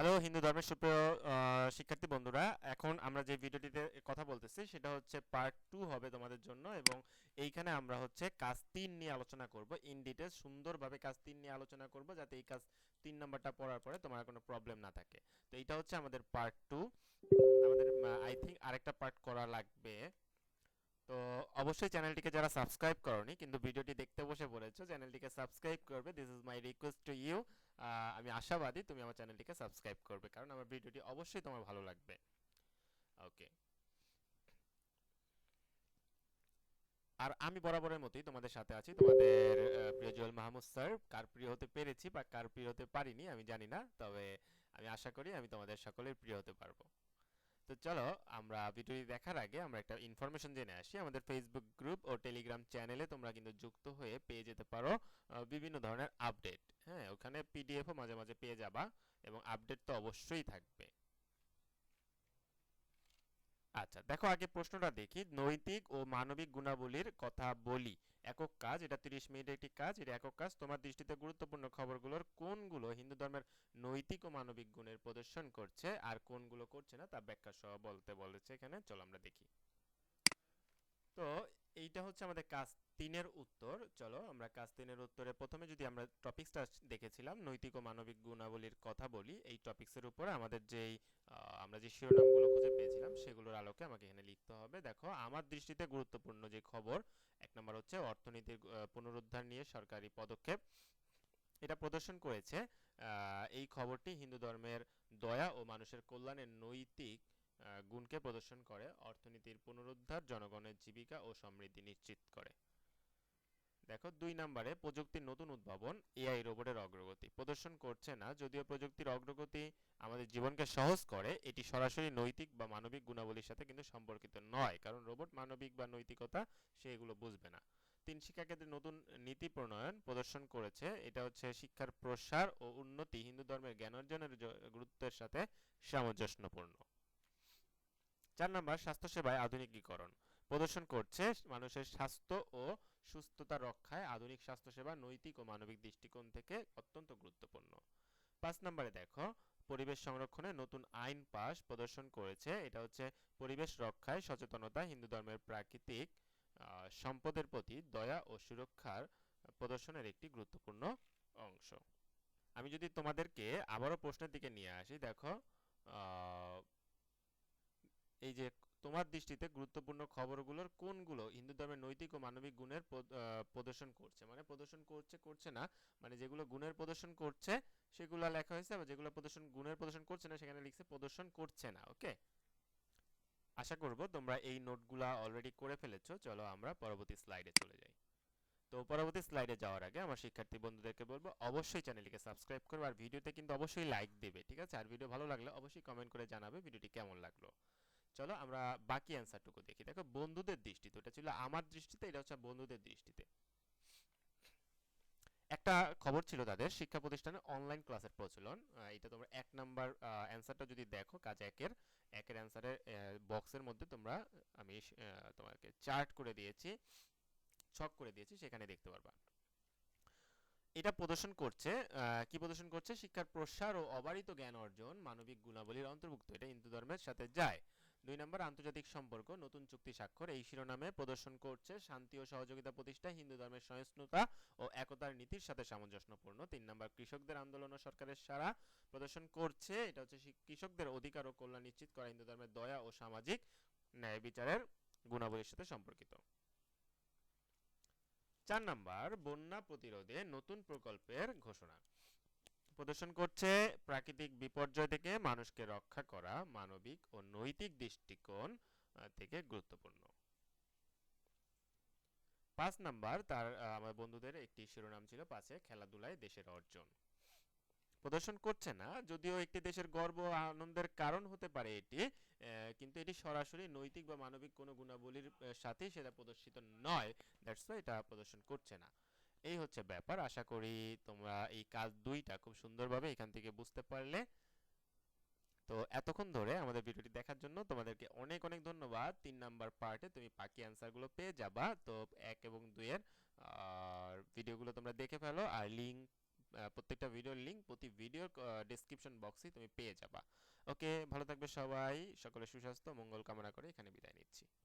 Hello, Hindu ধর্মের সুপ্রিয় শিক্ষার্থী বন্ধুরা, এখন আমরা যে ভিডিওটিতে কথা বলতেছি, সেটা হচ্ছে পার্ট টু হবে তোমাদের জন্য এবং এইখানে আমরা হচ্ছে কাজ তিন নিয়ে আলোচনা করব ইন ডিটেলস সুন্দরভাবে কাজ তিন নিয়ে আলোচনা করব যাতে এই কাজ তিন নাম্বারটা পড়ার পরে তোমার কোনো প্রবলেম না থাকে। তো এইটা হচ্ছে আমাদের পার্ট টু আমাদের আই থিঙ্ক আরেকটা পার্ট করা লাগবে। তো অবশ্যই চ্যানেলটিকে যারা সাবস্ক্রাইব করনি, কিন্তু ভিডিওটি দেখতে বসে পড়েছো চ্যানেলটিকে সাবস্ক্রাইব করবে। This is my request to you আমি আশাবাদী তুমি আমার চ্যানেলটিকে সাবস্ক্রাইব করবে, কারণ আমার ভিডিওটি অবশ্যই তোমার ভালো লাগবে। ওকে আর আমি বরাবরের মতোই তোমাদের সাথে আছি, তোমাদের প্রিয় জুয়েল মাহমুদ স্যার। কার প্রিয় হতে পেরেছি বা কার প্রিয় হতে পারিনি, আমি জানি না, তবে আমি আশা করি আমি তোমাদের সকলের প্রিয় হতে পারব। চলো, আমরা ভিডিওটি দেখার আগে আমরা একটা ইনফরমেশন জেনে আসি। আমাদের ফেসবুক গ্রুপ ও টেলিগ্রাম চ্যানেলে তোমরা কিন্তু যুক্ত হয়ে পেয়ে যেতে পারো বিভিন্ন ধরনের আপডেট হ্যাঁ ওখানে পিডিএফও মাঝে মাঝে পেয়ে যাবা এবং আপডেট তো অবশ্যই থাকবে। আচ্ছা দেখো আগে প্রশ্নটা দেখি। নৈতিক ও মানবিক গুণাবলীর কথা বলি। একক কাজ, এটা 30 মিনিটের একটি কাজ, এটা একক কাজ। তোমার দৃষ্টিতে গুরুত্বপূর্ণ খবরগুলোর কোনগুলো হিন্দু ধর্মের নৈতিক ও মানবিক গুণের প্রদর্শন করছে আর কোনগুলো করছে না, তা ব্যাখ্যা সহ বলতে বলেছে এখানে। চলো আমরা দেখি। তো এইটা হচ্ছে আমাদের কাজ তিনের উত্তর। চলো আমরা কাজ তিনের উত্তরে প্রথমে যদি আমরা টপিকসটা দেখেছিলাম, নৈতিক ও মানবিক গুণাবলীর কথা বলি, এই টপিকসের উপরে আমাদের যেই আমরা যে শিরোনামগুলো খুঁজে পেয়েছিলাম, সেগুলোর আলোকে আমাকে এখানে লিখতে হবে। দেখো, আমার দৃষ্টিতে গুরুত্বপূর্ণ যে খবর, এক নম্বর হচ্ছে অর্থনীতির পুনরুদ্ধার নিয়ে সরকারি পদক্ষেপ। এটা প্রদর্শন করেছে এই খবরটি হিন্দু ধর্মের দয়া ও মানুষের কল্যাণের নৈতিক গুণকে প্রদর্শন করে, অর্থনীতির পুনরুদ্ধার, জনগণের জীবিকা ও সমৃদ্ধি নিশ্চিত করে। দেখো, দুই নম্বরে প্রযুক্তির নতুন উদ্ভাবন এআই রোবটের অগ্রগতি। প্রদর্শন করছে না, যদিও প্রযুক্তির অগ্রগতি আমাদের জীবনকে সহজ করে, এটি সরাসরি নৈতিক বা মানবিক গুণাবলীর সাথে কিন্তু সম্পর্কিত নয়, কারণ রোবট মানবিক বা নৈতিকতা, সে এগুলো বুঝবে না। তিন, শিক্ষাক্ষেত্রে নতুন নীতি প্রণয়ন প্রদর্শন করেছে, এটা হচ্ছে শিক্ষার প্রসার ও উন্নতি, হিন্দু ধর্মের জ্ঞান অর্জনের গুরুত্বের সাথে সামঞ্জস্যপূর্ণ। চার নম্বর, স্বাস্থ্যসেবায় আধুনিকীকরণ। প্রদর্শন করছে মানুষের স্বাস্থ্য ও সুস্থতা রক্ষায় আধুনিক স্বাস্থ্যসেবা নৈতিক ও মানবিক দৃষ্টিকোণ থেকে অত্যন্ত গুরুত্বপূর্ণ। পাঁচ নম্বরে দেখো, পরিবেশ সংরক্ষণে নতুন আইন পাশ প্রদর্শন করেছে। এটা হচ্ছে পরিবেশ রক্ষায় সচেতনতা, হিন্দু ধর্মের প্রাকৃতিক সম্পদের প্রতি দয়া ও সুরক্ষার প্রদর্শনের একটি গুরুত্বপূর্ণ অংশ। আমি যদি তোমাদেরকে আবারও প্রশ্নের দিকে নিয়ে আসি, দেখো এই যে তোমার দৃষ্টিতে গুরুত্বপূর্ণ খবরগুলোর কোনগুলো হিন্দু ধর্মের নৈতিক ও মানবিক গুণের প্রদর্শন করছে? মানে প্রদর্শন করছে করছে না মানে যেগুলো গুণের প্রদর্শন করছে, সেগুলো লেখা হয়েছে, আবার যেগুলো প্রদর্শন, গুণের প্রদর্শন করছে না, সেখানে লিখছে প্রদর্শন করছে না, ওকে? আশা করব তোমরা এই নোটগুলা অলরেডি করে ফেলেছো, চলো আমরা পরবর্তী স্লাইডে চলে যাই। তো পরবর্তী স্লাইডে যাওয়ার আগে আমার শিক্ষার্থী বন্ধুদেরকে বলব, অবশ্যই চ্যানেলটিকে সাবস্ক্রাইব করবে আর ভিডিওতে কিন্তু অবশ্যই লাইক দেবে, ঠিক আছে? আর ভিডিও ভালো লাগলে অবশ্যই কমেন্ট করে জানাবে, ভিডিওটি কেমন লাগল? চলো আমরা বাকি অ্যান্সারটুকু দেখি। দেখো, বন্ধুদের দৃষ্টিতে, ওটা ছিল আমার দৃষ্টিতে, এটা হচ্ছে বন্ধুদের দৃষ্টিতে। একটা খবর ছিল তাদের, শিক্ষা প্রতিষ্ঠানে অনলাইন ক্লাসের প্রচলন। এটা তোমরা এক নাম্বার অ্যান্সারটা যদি দেখো, কাজ একের একের অ্যান্সারের বক্সের মধ্যে তোমরা, আমি তোমাকে চার্ট করে দিয়েছি ছক করে দিয়েছি, সেখানে দেখতে পারবা। এটা প্রদর্শন করছে কি প্রদর্শন করছে? শিক্ষার প্রসার ও অবারিত জ্ঞান অর্জন, মানবিক গুণাবলীর অন্তর্ভুক্ত, এটা হিন্দু ধর্মের সাথে যায়। দুই নম্বর, আন্তর্জাতিক সম্পর্ক, নতুন চুক্তি স্বাক্ষর। এই শিরোনামে প্রদর্শন করছে শান্তি ও সহযোগিতা প্রতিষ্ঠা, হিন্দু ধর্মের সহিষ্ণুতা ও একতার নীতির সাথে সামঞ্জস্যপূর্ণ। তিন নম্বর, কৃষকদের আন্দোলন ও সরকারের সারা প্রদর্শন করছে। এটা হচ্ছে কৃষকদের অধিকার ও কল্যাণ নিশ্চিত করা, হিন্দু ধর্মের দয়া ও সামাজিক ন্যায় বিচারের গুণাবলীর সাথে সম্পর্কিত। চার নাম্বার, বন্যা প্রতিরোধে নতুন প্রকল্পের ঘোষণা। প্রদর্শন করছে প্রাকৃতিক বিপর্যয় থেকে মানুষকে রক্ষা করা মানবিক ও নৈতিক দৃষ্টিকোণ থেকে গুরুত্বপূর্ণ। পাঁচ নাম্বার, তার আমার বন্ধুদের একটি শিরোনাম ছিল পাঁচে খেলাধুলায় দেশের অর্জন। প্রদর্শন করছে না, যদিও একটি দেশের গর্ব আনন্দের কারণ হতে পারে এটি কিন্তু এটি সরাসরি নৈতিক বা মানবিক কোনো গুণাবলীর সাথেই সেটা প্রদর্শিত নয়। দ্যাটস এটা প্রদর্শন করছে না। এই হচ্ছে ব্যাপার। আশা করি তোমরা এই কাজ দুইটা খুব সুন্দরভাবে এখান থেকে বুঝতে পারলে। তো এতক্ষণ ধরে আমাদের ভিডিওটি দেখার জন্য তোমাদেরকে অনেক অনেক ধন্যবাদ। তিন নাম্বার পার্টে তুমি বাকি অ্যান্সারগুলো পেয়ে যাবা। তো এক এবং দুইয়ের ভিডিওগুলো তোমরা দেখে ফেলো আর লিঙ্ক প্রত্যেকটা ভিডিওর লিঙ্ক প্রতি ভিডিওর ডেসক্রিপশন বক্সে তুমি পেয়ে যাবা। ওকে ভালো থাকবে সবাই। সকলে সুস্বাস্থ্য, মঙ্গল কামনা করে এখানে বিদায় নিচ্ছি।